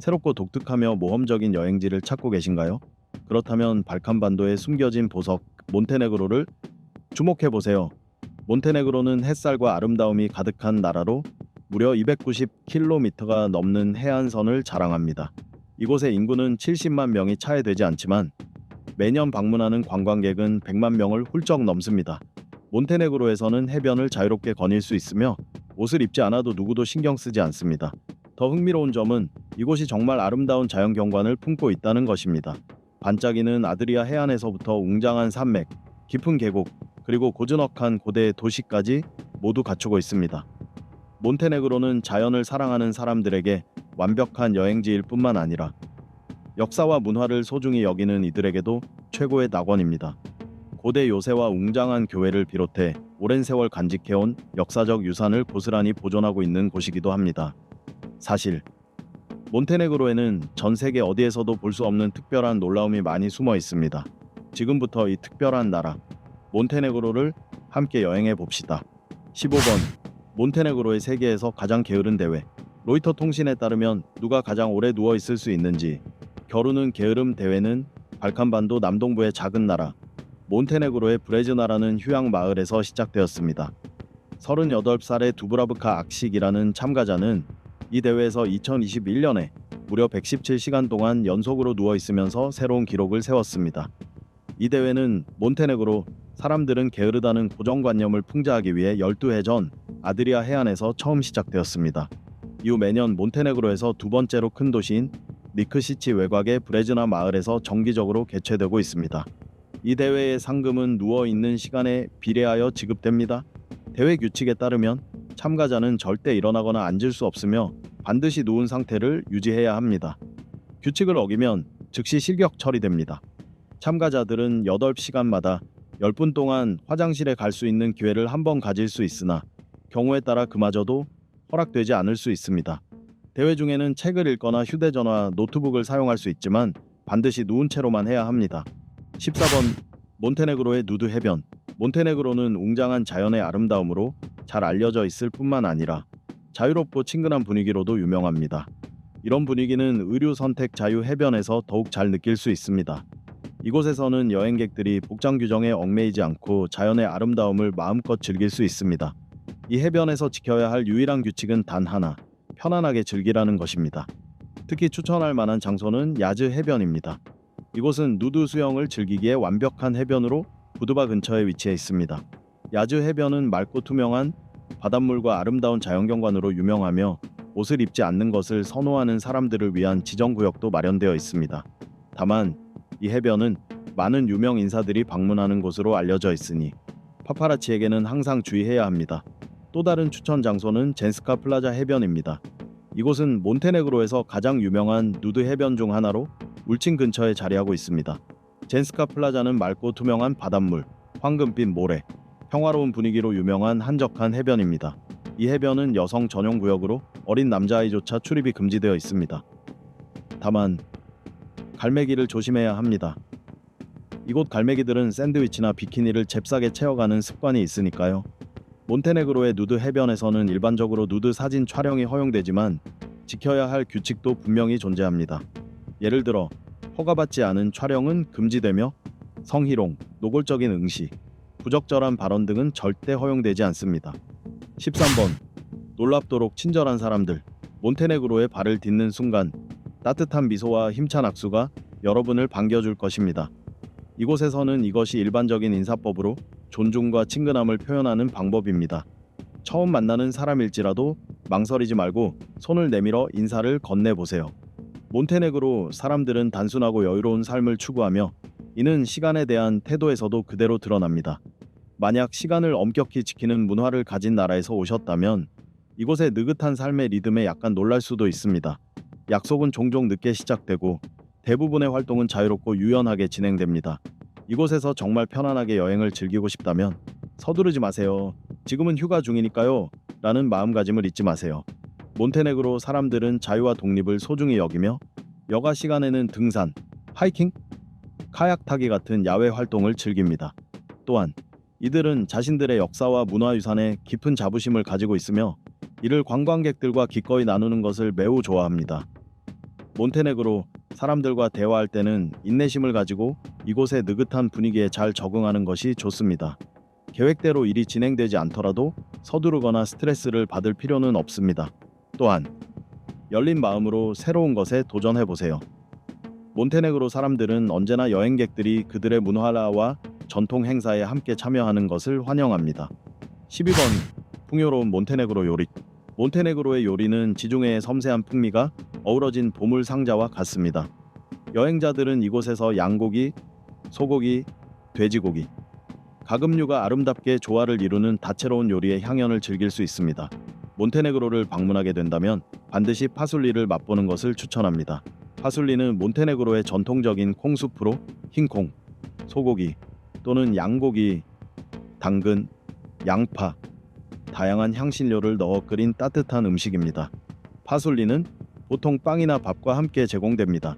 새롭고 독특하며 모험적인 여행지를 찾고 계신가요? 그렇다면 발칸반도에 숨겨진 보석 몬테네그로를 주목해 보세요. 몬테네그로는 햇살과 아름다움이 가득한 나라로 무려 290km가 넘는 해안선을 자랑합니다. 이곳의 인구는 70만 명이 차에 되지 않지만 매년 방문하는 관광객은 100만 명을 훌쩍 넘습니다. 몬테네그로에서는 해변을 자유롭게 거닐 수 있으며 옷을 입지 않아도 누구도 신경 쓰지 않습니다. 더 흥미로운 점은 이곳이 정말 아름다운 자연 경관을 품고 있다는 것입니다. 반짝이는 아드리아 해안에서부터 웅장한 산맥, 깊은 계곡, 그리고 고즈넉한 고대 도시까지 모두 갖추고 있습니다. 몬테네그로는 자연을 사랑하는 사람들에게 완벽한 여행지일 뿐만 아니라 역사와 문화를 소중히 여기는 이들에게도 최고의 낙원입니다. 고대 요새와 웅장한 교회를 비롯해 오랜 세월 간직해온 역사적 유산을 고스란히 보존하고 있는 곳이기도 합니다. 사실 몬테네그로에는 전 세계 어디에서도 볼 수 없는 특별한 놀라움이 많이 숨어 있습니다. 지금부터 이 특별한 나라 몬테네그로를 함께 여행해 봅시다. 15번 몬테네그로의 세계에서 가장 게으른 대회 로이터 통신에 따르면 누가 가장 오래 누워 있을 수 있는지 겨루는 게으름 대회는 발칸반도 남동부의 작은 나라 몬테네그로의 브레즈나라는 휴양 마을에서 시작되었습니다. 38살의 두브라브카 악식이라는 참가자는 이 대회에서 2021년에 무려 117시간 동안 연속으로 누워 있으면서 새로운 기록을 세웠습니다. 이 대회는 몬테네그로 사람들은 게으르다는 고정관념을 풍자하기 위해 12해 전 아드리아 해안에서 처음 시작되었습니다. 이후 매년 몬테네그로에서 두 번째로 큰 도시인 니크시치 외곽의 브레즈나 마을에서 정기적으로 개최되고 있습니다. 이 대회의 상금은 누워 있는 시간에 비례하여 지급됩니다. 대회 규칙에 따르면 참가자는 절대 일어나거나 앉을 수 없으며 반드시 누운 상태를 유지해야 합니다. 규칙을 어기면 즉시 실격 처리됩니다. 참가자들은 8시간마다 10분 동안 화장실에 갈 수 있는 기회를 한 번 가질 수 있으나 경우에 따라 그마저도 허락되지 않을 수 있습니다. 대회 중에는 책을 읽거나 휴대전화, 노트북을 사용할 수 있지만 반드시 누운 채로만 해야 합니다. 14번 몬테네그로의 누드 해변 몬테네그로는 웅장한 자연의 아름다움으로 잘 알려져 있을 뿐만 아니라 자유롭고 친근한 분위기로도 유명합니다. 이런 분위기는 의류 선택 자유 해변에서 더욱 잘 느낄 수 있습니다. 이곳에서는 여행객들이 복장 규정에 얽매이지 않고 자연의 아름다움을 마음껏 즐길 수 있습니다. 이 해변에서 지켜야 할 유일한 규칙은 단 하나, 편안하게 즐기라는 것입니다. 특히 추천할 만한 장소는 야즈 해변입니다. 이곳은 누드 수영을 즐기기에 완벽한 해변으로 부두바 근처에 위치해 있습니다. 야즈 해변은 맑고 투명한 바닷물과 아름다운 자연경관으로 유명하며 옷을 입지 않는 것을 선호하는 사람들을 위한 지정구역도 마련되어 있습니다. 다만 이 해변은 많은 유명 인사들이 방문하는 곳으로 알려져 있으니 파파라치에게는 항상 주의해야 합니다. 또 다른 추천 장소는 젠스카 플라자 해변입니다. 이곳은 몬테네그로에서 가장 유명한 누드 해변 중 하나로 울친 근처에 자리하고 있습니다. 젠스카 플라자는 맑고 투명한 바닷물, 황금빛 모래, 평화로운 분위기로 유명한 한적한 해변입니다. 이 해변은 여성 전용 구역으로 어린 남자아이조차 출입이 금지되어 있습니다. 다만 갈매기를 조심해야 합니다. 이곳 갈매기들은 샌드위치나 비키니를 잽싸게 채워가는 습관이 있으니까요. 몬테네그로의 누드 해변에서는 일반적으로 누드 사진 촬영이 허용되지만 지켜야 할 규칙도 분명히 존재합니다. 예를 들어 허가받지 않은 촬영은 금지되며 성희롱, 노골적인 응시, 부적절한 발언 등은 절대 허용되지 않습니다. 13번 놀랍도록 친절한 사람들 몬테네그로에 발을 딛는 순간 따뜻한 미소와 힘찬 악수가 여러분을 반겨줄 것입니다. 이곳에서는 이것이 일반적인 인사법으로 존중과 친근함을 표현하는 방법입니다. 처음 만나는 사람일지라도 망설이지 말고 손을 내밀어 인사를 건네보세요. 몬테네그로 사람들은 단순하고 여유로운 삶을 추구하며 이는 시간에 대한 태도에서도 그대로 드러납니다. 만약 시간을 엄격히 지키는 문화를 가진 나라에서 오셨다면 이곳의 느긋한 삶의 리듬에 약간 놀랄 수도 있습니다. 약속은 종종 늦게 시작되고 대부분의 활동은 자유롭고 유연하게 진행됩니다. 이곳에서 정말 편안하게 여행을 즐기고 싶다면 서두르지 마세요. 지금은 휴가 중이니까요. 라는 마음가짐을 잊지 마세요. 몬테네그로 사람들은 자유와 독립을 소중히 여기며 여가 시간에는 등산, 하이킹, 카약 타기 같은 야외 활동을 즐깁니다. 또한 이들은 자신들의 역사와 문화유산에 깊은 자부심을 가지고 있으며 이를 관광객들과 기꺼이 나누는 것을 매우 좋아합니다. 몬테네그로 사람들과 대화할 때는 인내심을 가지고 이곳의 느긋한 분위기에 잘 적응하는 것이 좋습니다. 계획대로 일이 진행되지 않더라도 서두르거나 스트레스를 받을 필요는 없습니다. 또한 열린 마음으로 새로운 것에 도전해 보세요. 몬테네그로 사람들은 언제나 여행객들이 그들의 문화와 전통 행사에 함께 참여하는 것을 환영합니다. 12번 풍요로운 몬테네그로 요리 몬테네그로의 요리는 지중해의 섬세한 풍미가 어우러진 보물 상자와 같습니다. 여행자들은 이곳에서 양고기, 소고기, 돼지고기, 가금류가 아름답게 조화를 이루는 다채로운 요리의 향연을 즐길 수 있습니다. 몬테네그로를 방문하게 된다면 반드시 파술리를 맛보는 것을 추천합니다. 파술리는 몬테네그로의 전통적인 콩수프로 흰콩, 소고기 또는 양고기, 당근, 양파, 다양한 향신료를 넣어 끓인 따뜻한 음식입니다. 파술리는 보통 빵이나 밥과 함께 제공됩니다.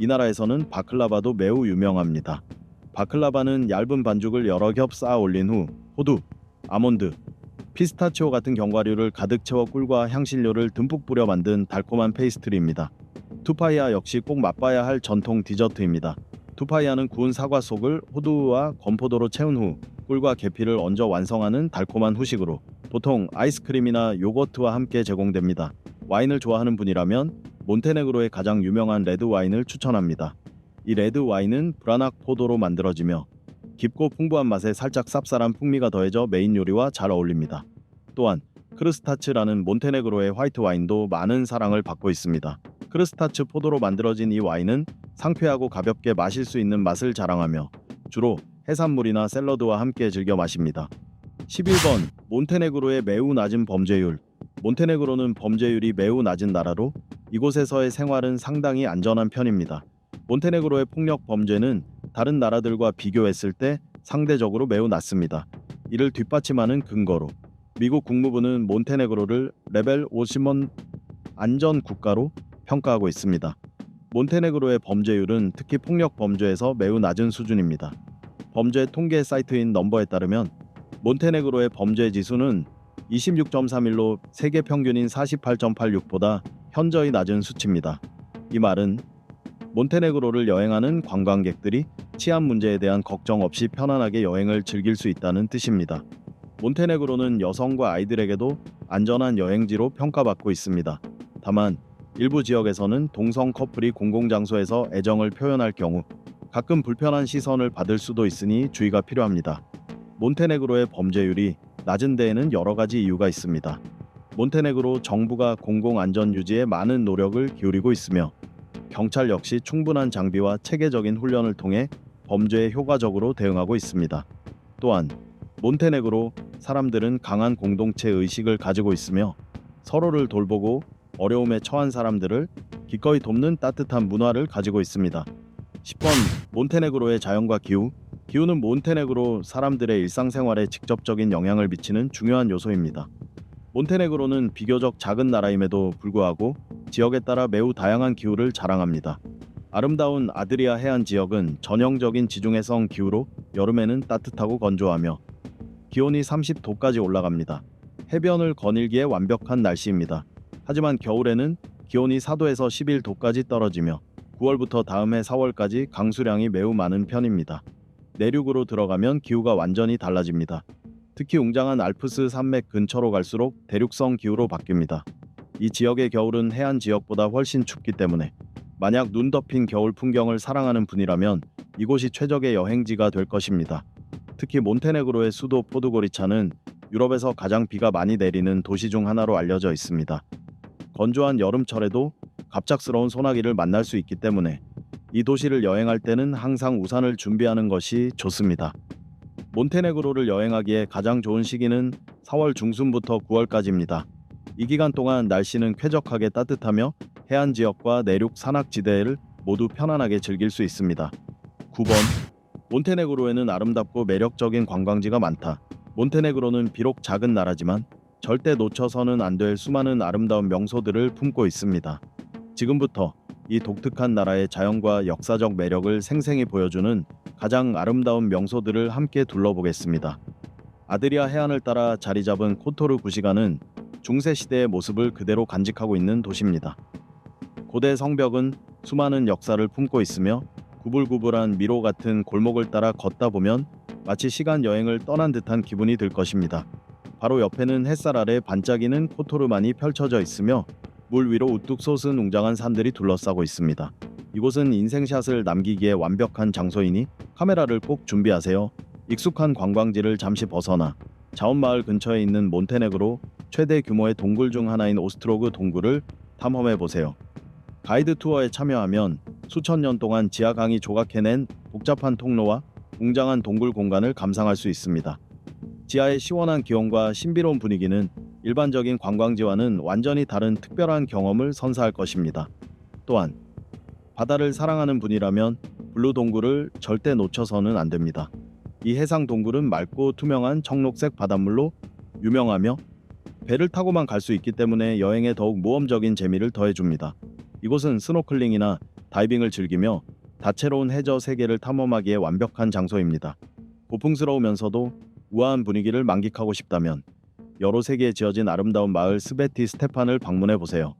이 나라에서는 바클라바도 매우 유명합니다. 바클라바는 얇은 반죽을 여러 겹 쌓아 올린 후 호두, 아몬드, 피스타치오 같은 견과류를 가득 채워 꿀과 향신료를 듬뿍 뿌려 만든 달콤한 페이스트리입니다. 투파이아 역시 꼭 맛봐야 할 전통 디저트입니다. 투파이아는 구운 사과 속을 호두와 건포도로 채운 후 꿀과 계피를 얹어 완성하는 달콤한 후식으로 보통 아이스크림이나 요거트와 함께 제공됩니다. 와인을 좋아하는 분이라면 몬테네그로의 가장 유명한 레드 와인을 추천합니다. 이 레드 와인은 브라낙 포도로 만들어지며 깊고 풍부한 맛에 살짝 쌉쌀한 풍미가 더해져 메인 요리와 잘 어울립니다. 또한 크르스타츠라는 몬테네그로의 화이트 와인도 많은 사랑을 받고 있습니다. 크르스타츠 포도로 만들어진 이 와인은 상쾌하고 가볍게 마실 수 있는 맛을 자랑하며 주로 해산물이나 샐러드와 함께 즐겨 마십니다. 11번 몬테네그로의 매우 낮은 범죄율 몬테네그로는 범죄율이 매우 낮은 나라로 이곳에서의 생활은 상당히 안전한 편입니다. 몬테네그로의 폭력 범죄는 다른 나라들과 비교했을 때 상대적으로 매우 낮습니다. 이를 뒷받침하는 근거로 미국 국무부는 몬테네그로를 레벨 50원 안전 국가로 평가하고 있습니다. 몬테네그로의 범죄율은 특히 폭력 범죄에서 매우 낮은 수준입니다. 범죄 통계 사이트인 넘버에 따르면 몬테네그로의 범죄 지수는 26.31로 세계 평균인 48.86보다 현저히 낮은 수치입니다. 이 말은 몬테네그로를 여행하는 관광객들이 치안 문제에 대한 걱정 없이 편안하게 여행을 즐길 수 있다는 뜻입니다. 몬테네그로는 여성과 아이들에게도 안전한 여행지로 평가받고 있습니다. 다만 일부 지역에서는 동성 커플이 공공장소에서 애정을 표현할 경우 가끔 불편한 시선을 받을 수도 있으니 주의가 필요합니다. 몬테네그로의 범죄율이 낮은 데에는 여러 가지 이유가 있습니다. 몬테네그로 정부가 공공 안전 유지에 많은 노력을 기울이고 있으며 경찰 역시 충분한 장비와 체계적인 훈련을 통해 범죄에 효과적으로 대응하고 있습니다. 또한 몬테네그로 사람들은 강한 공동체 의식을 가지고 있으며 서로를 돌보고 어려움에 처한 사람들을 기꺼이 돕는 따뜻한 문화를 가지고 있습니다. 10번 몬테네그로의 자연과 기후 기후는 몬테네그로 사람들의 일상생활에 직접적인 영향을 미치는 중요한 요소입니다. 몬테네그로는 비교적 작은 나라임에도 불구하고 지역에 따라 매우 다양한 기후를 자랑합니다. 아름다운 아드리아 해안 지역은 전형적인 지중해성 기후로 여름에는 따뜻하고 건조하며 기온이 30도까지 올라갑니다. 해변을 거닐기에 완벽한 날씨입니다. 하지만 겨울에는 기온이 4도에서 11도까지 떨어지며 9월부터 다음 해 4월까지 강수량이 매우 많은 편입니다. 내륙으로 들어가면 기후가 완전히 달라집니다. 특히 웅장한 알프스 산맥 근처로 갈수록 대륙성 기후로 바뀝니다. 이 지역의 겨울은 해안 지역보다 훨씬 춥기 때문에 만약 눈 덮인 겨울 풍경을 사랑하는 분이라면 이곳이 최적의 여행지가 될 것입니다. 특히 몬테네그로의 수도 포드고리차는 유럽에서 가장 비가 많이 내리는 도시 중 하나로 알려져 있습니다. 건조한 여름철에도 갑작스러운 소나기를 만날 수 있기 때문에 이 도시를 여행할 때는 항상 우산을 준비하는 것이 좋습니다. 몬테네그로를 여행하기에 가장 좋은 시기는 4월 중순부터 9월까지입니다. 이 기간 동안 날씨는 쾌적하게 따뜻하며 해안 지역과 내륙 산악지대를 모두 편안하게 즐길 수 있습니다. 9번 몬테네그로에는 아름답고 매력적인 관광지가 많다. 몬테네그로는 비록 작은 나라지만 절대 놓쳐서는 안 될 수많은 아름다운 명소들을 품고 있습니다. 지금부터 이 독특한 나라의 자연과 역사적 매력을 생생히 보여주는 가장 아름다운 명소들을 함께 둘러보겠습니다. 아드리아 해안을 따라 자리 잡은 코토르 구시가는 중세 시대의 모습을 그대로 간직하고 있는 도시입니다. 고대 성벽은 수많은 역사를 품고 있으며 구불구불한 미로 같은 골목을 따라 걷다 보면 마치 시간 여행을 떠난 듯한 기분이 들 것입니다. 바로 옆에는 햇살 아래 반짝이는 코토르만이 펼쳐져 있으며 물 위로 우뚝 솟은 웅장한 산들이 둘러싸고 있습니다. 이곳은 인생샷을 남기기에 완벽한 장소이니 카메라를 꼭 준비하세요. 익숙한 관광지를 잠시 벗어나 자원마을 근처에 있는 몬테네그로 최대 규모의 동굴 중 하나인 오스트로그 동굴을 탐험해 보세요. 가이드 투어에 참여하면 수천 년 동안 지하 강이 조각해낸 복잡한 통로와 웅장한 동굴 공간을 감상할 수 있습니다. 지하의 시원한 기온과 신비로운 분위기는 일반적인 관광지와는 완전히 다른 특별한 경험을 선사할 것입니다. 또한 바다를 사랑하는 분이라면 블루 동굴을 절대 놓쳐서는 안 됩니다. 이 해상 동굴은 맑고 투명한 청록색 바닷물로 유명하며 배를 타고만 갈 수 있기 때문에 여행에 더욱 모험적인 재미를 더해줍니다. 이곳은 스노클링이나 다이빙을 즐기며 다채로운 해저 세계를 탐험하기에 완벽한 장소입니다. 고풍스러우면서도 우아한 분위기를 만끽하고 싶다면 여러 세계에 지어진 아름다운 마을 스베티 스테판을 방문해 보세요.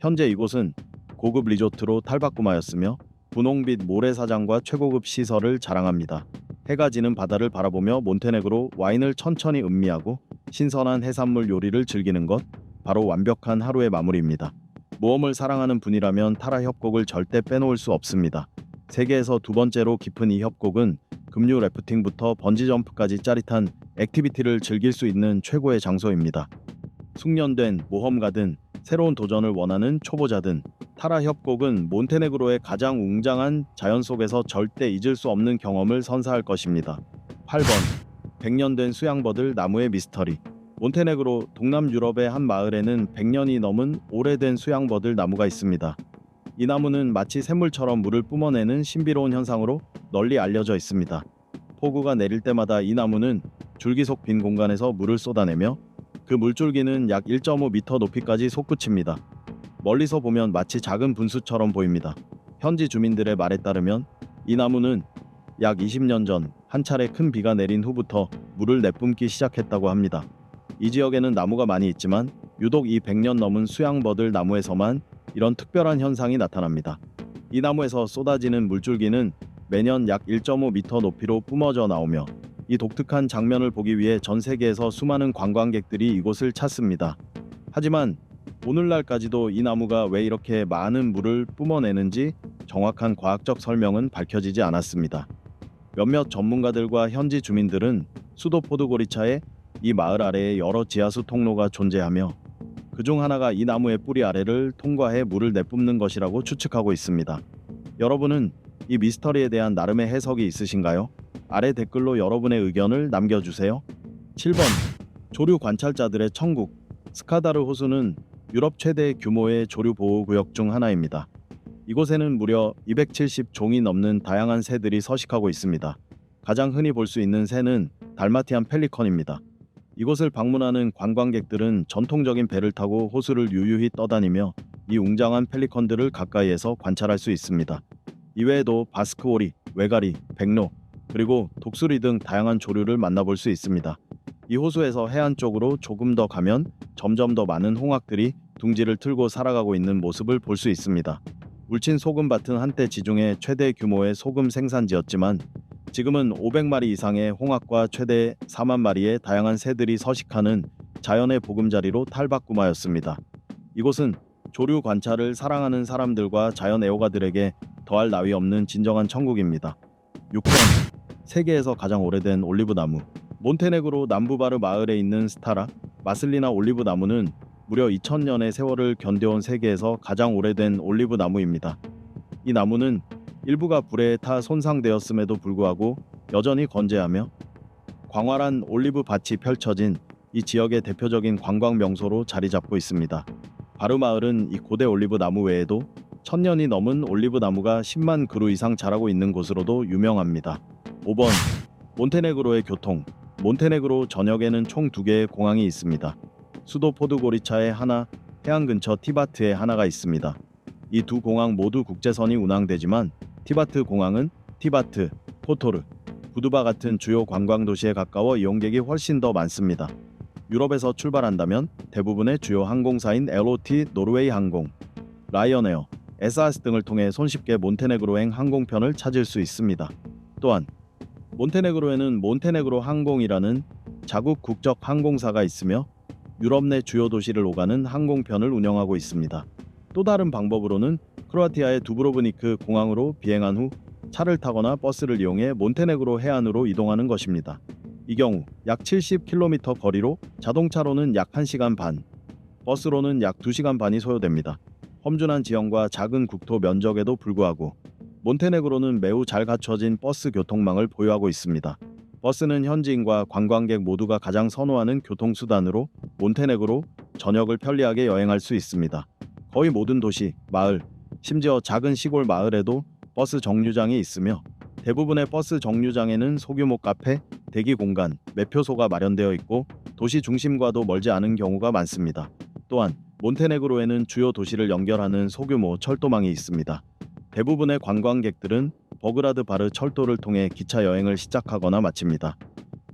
현재 이곳은 고급 리조트로 탈바꿈하였으며 분홍빛 모래사장과 최고급 시설을 자랑합니다. 해가 지는 바다를 바라보며 몬테네그로 와인을 천천히 음미하고 신선한 해산물 요리를 즐기는 것 바로 완벽한 하루의 마무리입니다. 모험을 사랑하는 분이라면 타라 협곡을 절대 빼놓을 수 없습니다. 세계에서 두 번째로 깊은 이 협곡은 급류 래프팅부터 번지 점프까지 짜릿한 액티비티를 즐길 수 있는 최고의 장소입니다. 숙련된 모험가든 새로운 도전을 원하는 초보자든 타라 협곡은 몬테네그로의 가장 웅장한 자연 속에서 절대 잊을 수 없는 경험을 선사할 것입니다. 8번 100년 된 수양버들 나무의 미스터리 몬테네그로 동남 유럽의 한 마을에는 100년이 넘은 오래된 수양버들 나무가 있습니다. 이 나무는 마치 샘물처럼 물을 뿜어내는 신비로운 현상으로 널리 알려져 있습니다. 폭우가 내릴 때마다 이 나무는 줄기 속 빈 공간에서 물을 쏟아내며 그 물줄기는 약 1.5m 높이까지 솟구칩니다. 멀리서 보면 마치 작은 분수처럼 보입니다. 현지 주민들의 말에 따르면 이 나무는 약 20년 전 한 차례 큰 비가 내린 후부터 물을 내뿜기 시작했다고 합니다. 이 지역에는 나무가 많이 있지만 유독 이 100년 넘은 수양버들 나무에서만 이런 특별한 현상이 나타납니다. 이 나무에서 쏟아지는 물줄기는 매년 약 1.5m 높이로 뿜어져 나오며 이 독특한 장면을 보기 위해 전 세계에서 수많은 관광객들이 이곳을 찾습니다. 하지만 오늘날까지도 이 나무가 왜 이렇게 많은 물을 뿜어내는지 정확한 과학적 설명은 밝혀지지 않았습니다. 몇몇 전문가들과 현지 주민들은 수도 포드고리차에 이 마을 아래에 여러 지하수 통로가 존재하며 그중 하나가 이 나무의 뿌리 아래를 통과해 물을 내뿜는 것이라고 추측하고 있습니다. 여러분은 이 미스터리에 대한 나름의 해석이 있으신가요? 아래 댓글로 여러분의 의견을 남겨주세요. 7번 조류 관찰자들의 천국 스카다르 호수는 유럽 최대 규모의 조류 보호 구역 중 하나입니다. 이곳에는 무려 270종이 넘는 다양한 새들이 서식하고 있습니다. 가장 흔히 볼 수 있는 새는 달마티안 펠리컨입니다. 이곳을 방문하는 관광객들은 전통적인 배를 타고 호수를 유유히 떠다니며 이 웅장한 펠리컨들을 가까이에서 관찰할 수 있습니다. 이외에도 바스크 오리, 외가리, 백로, 그리고 독수리 등 다양한 조류를 만나볼 수 있습니다. 이 호수에서 해안 쪽으로 조금 더 가면 점점 더 많은 홍학들이 둥지를 틀고 살아가고 있는 모습을 볼 수 있습니다. 울친 소금밭은 한때 지중해 최대 규모의 소금 생산지였지만 지금은 500마리 이상의 홍학과 최대 4만 마리의 다양한 새들이 서식하는 자연의 보금자리로 탈바꿈하였습니다. 이곳은 조류 관찰을 사랑하는 사람들과 자연 애호가들에게 더할 나위 없는 진정한 천국입니다. 6번 세계에서 가장 오래된 올리브 나무 몬테네그로 남부바르 마을에 있는 스타라 마슬리나 올리브 나무는 무려 2000년의 세월을 견뎌온 세계에서 가장 오래된 올리브 나무입니다. 이 나무는 일부가 불에 타 손상되었음에도 불구하고 여전히 건재하며 광활한 올리브 밭이 펼쳐진 이 지역의 대표적인 관광 명소로 자리 잡고 있습니다. 바르 마을은 이 고대 올리브 나무 외에도 천년이 넘은 올리브 나무가 10만 그루 이상 자라고 있는 곳으로도 유명합니다. 5번 몬테네그로의 교통 몬테네그로 전역에는 총두 개의 공항이 있습니다. 수도 포드고리차에 하나, 해안 근처 티바트에 하나가 있습니다. 이 두 공항 모두 국제선이 운항되지만 티바트 공항은 티바트, 포토르, 부두바 같은 주요 관광 도시에 가까워 이용객이 훨씬 더 많습니다. 유럽에서 출발한다면 대부분의 주요 항공사인 LOT, 노르웨이 항공, 라이언에어, SAS 등을 통해 손쉽게 몬테네그로행 항공편을 찾을 수 있습니다. 또한 몬테네그로에는 몬테네그로 항공이라는 자국 국적 항공사가 있으며 유럽 내 주요 도시를 오가는 항공편을 운영하고 있습니다. 또 다른 방법으로는 크로아티아의 두브로브니크 공항으로 비행한 후 차를 타거나 버스를 이용해 몬테네그로 해안으로 이동하는 것입니다. 이 경우 약 70km 거리로 자동차로는 약 1시간 반, 버스로는 약 2시간 반이 소요됩니다. 험준한 지형과 작은 국토 면적에도 불구하고 몬테네그로는 매우 잘 갖춰진 버스 교통망을 보유하고 있습니다. 버스는 현지인과 관광객 모두가 가장 선호하는 교통수단으로 몬테네그로 전역을 편리하게 여행할 수 있습니다. 거의 모든 도시, 마을, 심지어 작은 시골 마을에도 버스 정류장이 있으며 대부분의 버스 정류장에는 소규모 카페, 대기 공간, 매표소가 마련되어 있고 도시 중심과도 멀지 않은 경우가 많습니다. 또한 몬테네그로에는 주요 도시를 연결하는 소규모 철도망이 있습니다. 대부분의 관광객들은 버그라드 바르 철도를 통해 기차 여행을 시작하거나 마칩니다.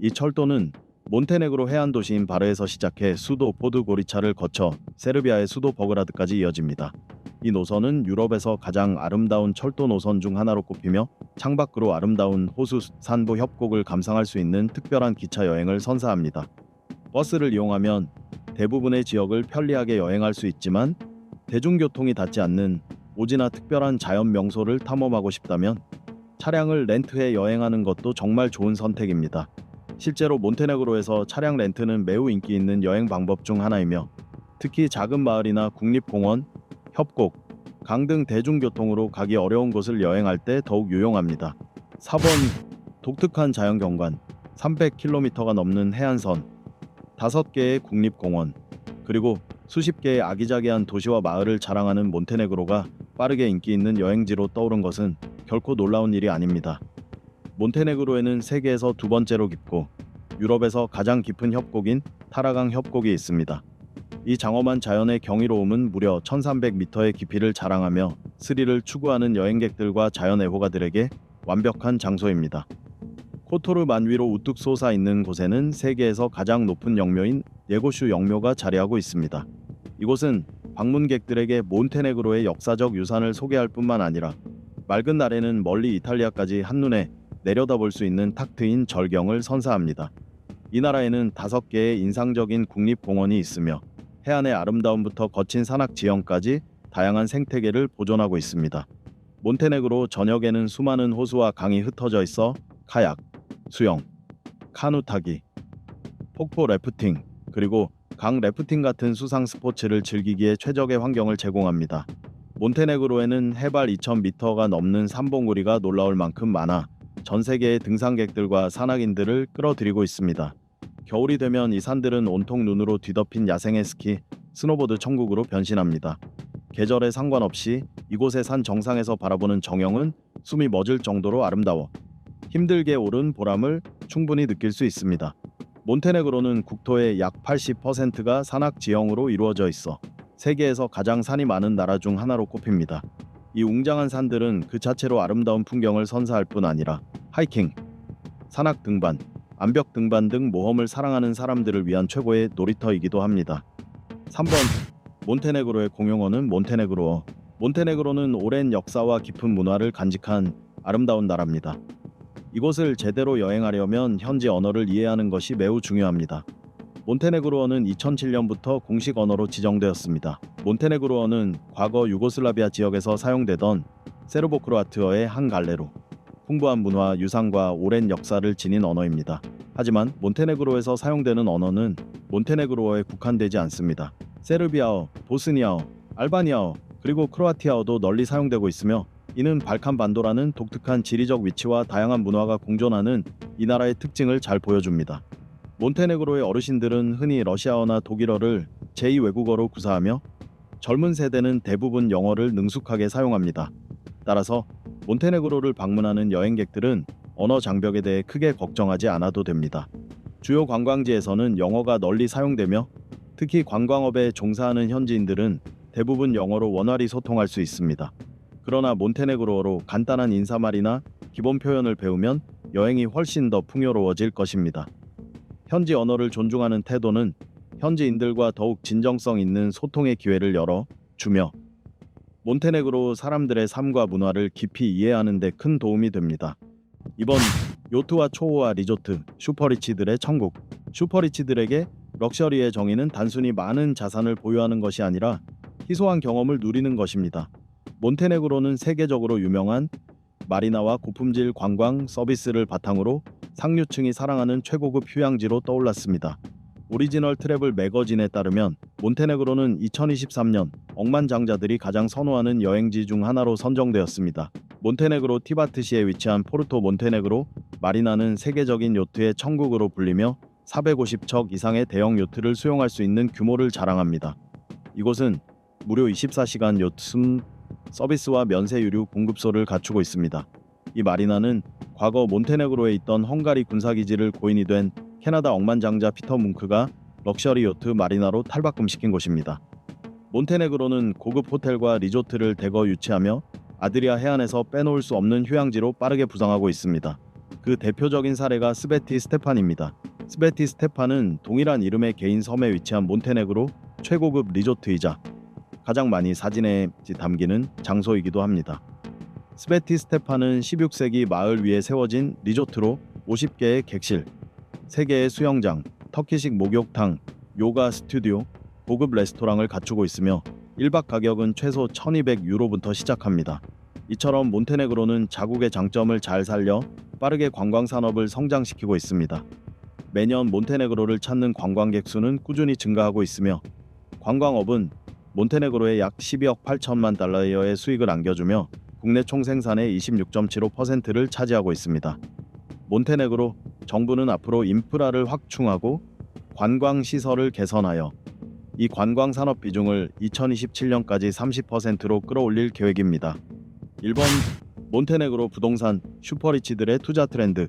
이 철도는 몬테네그로 해안 도시인 바르에서 시작해 수도 포드고리차를 거쳐 세르비아의 수도 버그라드까지 이어집니다. 이 노선은 유럽에서 가장 아름다운 철도 노선 중 하나로 꼽히며 창밖으로 아름다운 호수 산부 협곡을 감상할 수 있는 특별한 기차 여행을 선사합니다. 버스를 이용하면 대부분의 지역을 편리하게 여행할 수 있지만 대중교통이 닿지 않는 오지나 특별한 자연 명소를 탐험하고 싶다면 차량을 렌트해 여행하는 것도 정말 좋은 선택입니다. 실제로 몬테네그로에서 차량 렌트는 매우 인기 있는 여행 방법 중 하나이며 특히 작은 마을이나 국립공원, 협곡, 강 등 대중교통으로 가기 어려운 곳을 여행할 때 더욱 유용합니다. 4번 독특한 자연 경관 300km가 넘는 해안선 5개의 국립공원 그리고 수십 개의 아기자기한 도시와 마을을 자랑하는 몬테네그로가 빠르게 인기 있는 여행지로 떠오른 것은 결코 놀라운 일이 아닙니다. 몬테네그로에는 세계에서 두 번째로 깊고 유럽에서 가장 깊은 협곡인 타라강 협곡이 있습니다. 이 장엄한 자연의 경이로움은 무려 1300m의 깊이를 자랑하며 스릴을 추구하는 여행객들과 자연 애호가들에게 완벽한 장소입니다. 코토르 만 위로 우뚝 솟아 있는 곳에는 세계에서 가장 높은 영묘인 예고슈 영묘가 자리하고 있습니다. 이곳은 방문객들에게 몬테네그로의 역사적 유산을 소개할 뿐만 아니라 맑은 날에는 멀리 이탈리아까지 한눈에 내려다볼 수 있는 탁 트인 절경을 선사합니다. 이 나라에는 다섯 개의 인상적인 국립공원이 있으며 해안의 아름다움부터 거친 산악 지형까지 다양한 생태계를 보존하고 있습니다. 몬테네그로 전역에는 수많은 호수와 강이 흩어져 있어 카약, 수영, 카누 타기, 폭포 래프팅, 그리고 강 래프팅 같은 수상 스포츠를 즐기기에 최적의 환경을 제공합니다. 몬테네그로에는 해발 2,000m가 넘는 산봉우리가 놀라울 만큼 많아 전 세계의 등산객들과 산악인들을 끌어들이고 있습니다. 겨울이 되면 이 산들은 온통 눈으로 뒤덮인 야생의 스키, 스노보드 천국으로 변신합니다. 계절에 상관없이 이곳의 산 정상에서 바라보는 정영은 숨이 멎을 정도로 아름다워 힘들게 오른 보람을 충분히 느낄 수 있습니다. 몬테네그로는 국토의 약 80%가 산악 지형으로 이루어져 있어 세계에서 가장 산이 많은 나라 중 하나로 꼽힙니다. 이 웅장한 산들은 그 자체로 아름다운 풍경을 선사할 뿐 아니라 하이킹, 산악 등반, 암벽 등반 등 모험을 사랑하는 사람들을 위한 최고의 놀이터이기도 합니다. 3번 몬테네그로의 공용어는 몬테네그로어. 몬테네그로는 오랜 역사와 깊은 문화를 간직한 아름다운 나라입니다. 이곳을 제대로 여행하려면 현지 언어를 이해하는 것이 매우 중요합니다. 몬테네그로어는 2007년부터 공식 언어로 지정되었습니다. 몬테네그로어는 과거 유고슬라비아 지역에서 사용되던 세르보 크로아트어의 한 갈래로 풍부한 문화, 유산과 오랜 역사를 지닌 언어입니다. 하지만 몬테네그로에서 사용되는 언어는 몬테네그로어에 국한되지 않습니다. 세르비아어, 보스니아어, 알바니아어, 그리고 크로아티아어도 널리 사용되고 있으며 이는 발칸 반도라는 독특한 지리적 위치와 다양한 문화가 공존하는 이 나라의 특징을 잘 보여줍니다. 몬테네그로의 어르신들은 흔히 러시아어나 독일어를 제2 외국어로 구사하며 젊은 세대는 대부분 영어를 능숙하게 사용합니다. 따라서 몬테네그로를 방문하는 여행객들은 언어 장벽에 대해 크게 걱정하지 않아도 됩니다. 주요 관광지에서는 영어가 널리 사용되며 특히 관광업에 종사하는 현지인들은 대부분 영어로 원활히 소통할 수 있습니다. 그러나 몬테네그로어로 간단한 인사말이나 기본 표현을 배우면 여행이 훨씬 더 풍요로워질 것입니다. 현지 언어를 존중하는 태도는 현지인들과 더욱 진정성 있는 소통의 기회를 열어 주며 몬테네그로 사람들의 삶과 문화를 깊이 이해하는 데 큰 도움이 됩니다. 이번 요트와 초호화 리조트 슈퍼리치들의 천국 슈퍼리치들에게 럭셔리의 정의는 단순히 많은 자산을 보유하는 것이 아니라 희소한 경험을 누리는 것입니다. 몬테네그로는 세계적으로 유명한 마리나와 고품질 관광 서비스를 바탕으로 상류층이 사랑하는 최고급 휴양지로 떠올랐습니다. 오리지널 트래블 매거진에 따르면 몬테네그로는 2023년 억만장자들이 가장 선호하는 여행지 중 하나로 선정되었습니다. 몬테네그로 티바트시에 위치한 포르토 몬테네그로 마리나는 세계적인 요트의 천국으로 불리며 450척 이상의 대형 요트를 수용할 수 있는 규모를 자랑합니다. 이곳은 무료 24시간 요트 서비스와 면세 유류 공급소를 갖추고 있습니다. 이 마리나는 과거 몬테네그로에 있던 헝가리 군사기지를 고인이 된 캐나다 억만장자 피터 뭉크가 럭셔리 요트 마리나로 탈바꿈시킨 곳입니다. 몬테네그로는 고급 호텔과 리조트를 대거 유치하며 아드리아 해안에서 빼놓을 수 없는 휴양지로 빠르게 부상하고 있습니다. 그 대표적인 사례가 스베티 스테판입니다. 스베티 스테판은 동일한 이름의 개인 섬에 위치한 몬테네그로 최고급 리조트이자 가장 많이 사진에 담기는 장소이기도 합니다. 스베티 스테판은 16세기 마을 위에 세워진 리조트로 50개의 객실, 3개의 수영장, 터키식 목욕탕, 요가 스튜디오, 고급 레스토랑을 갖추고 있으며 1박 가격은 최소 1200유로부터 시작합니다. 이처럼 몬테네그로는 자국의 장점을 잘 살려 빠르게 관광 산업을 성장시키고 있습니다. 매년 몬테네그로를 찾는 관광객 수는 꾸준히 증가하고 있으며 관광업은 몬테네그로에 약 12억 8천만 달러의 수익을 안겨주며 국내 총생산의 26.75%를 차지하고 있습니다. 몬테네그로 정부는 앞으로 인프라를 확충하고 관광 시설을 개선하여 이 관광 산업 비중을 2027년까지 30%로 끌어올릴 계획입니다. 1번 몬테네그로 부동산 슈퍼리치들의 투자 트렌드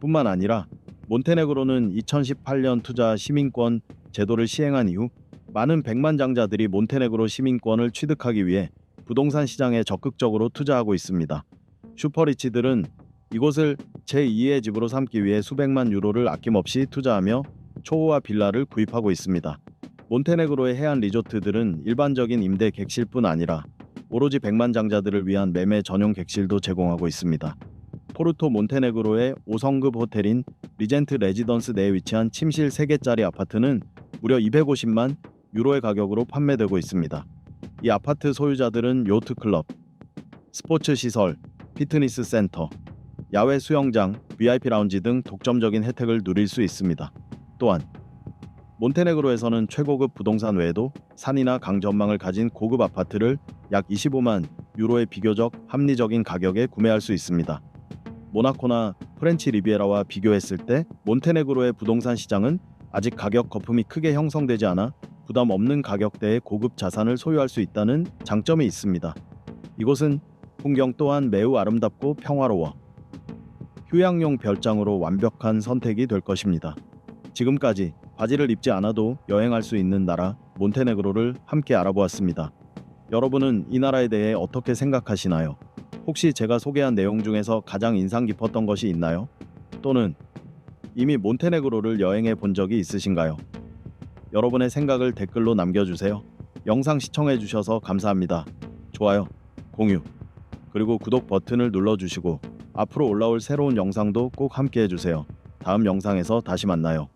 뿐만 아니라 몬테네그로는 2018년 투자 시민권 제도를 시행한 이후 많은 백만 장자들이 몬테네그로 시민권을 취득하기 위해 부동산 시장에 적극적으로 투자하고 있습니다. 슈퍼리치들은 이곳을 제2의 집으로 삼기 위해 수백만 유로를 아낌없이 투자하며 초호화 빌라를 구입하고 있습니다. 몬테네그로의 해안 리조트들은 일반적인 임대 객실뿐 아니라 오로지 백만 장자들을 위한 매매 전용 객실도 제공하고 있습니다. 포르토 몬테네그로의 5성급 호텔인 리젠트 레지던스 내에 위치한 침실 3개짜리 아파트는 무려 250만 유로의 가격으로 판매되고 있습니다. 이 아파트 소유자들은 요트 클럽, 스포츠 시설, 피트니스 센터, 야외 수영장, VIP 라운지 등 독점적인 혜택을 누릴 수 있습니다. 또한 몬테네그로에서는 최고급 부동산 외에도 산이나 강 전망을 가진 고급 아파트를 약 25만 유로의 비교적 합리적인 가격에 구매할 수 있습니다. 모나코나 프렌치 리비에라와 비교했을 때 몬테네그로의 부동산 시장은 아직 가격 거품이 크게 형성되지 않아 부담 없는 가격대의 고급 자산을 소유할 수 있다는 장점이 있습니다. 이곳은 풍경 또한 매우 아름답고 평화로워 휴양용 별장으로 완벽한 선택이 될 것입니다. 지금까지 바지를 입지 않아도 여행할 수 있는 나라 몬테네그로를 함께 알아보았습니다. 여러분은 이 나라에 대해 어떻게 생각하시나요? 혹시 제가 소개한 내용 중에서 가장 인상 깊었던 것이 있나요? 또는 이미 몬테네그로를 여행해 본 적이 있으신가요? 여러분의 생각을 댓글로 남겨주세요. 영상 시청해 주셔서 감사합니다. 좋아요, 공유, 그리고 구독 버튼을 눌러주시고 앞으로 올라올 새로운 영상도 꼭 함께 해주세요. 다음 영상에서 다시 만나요.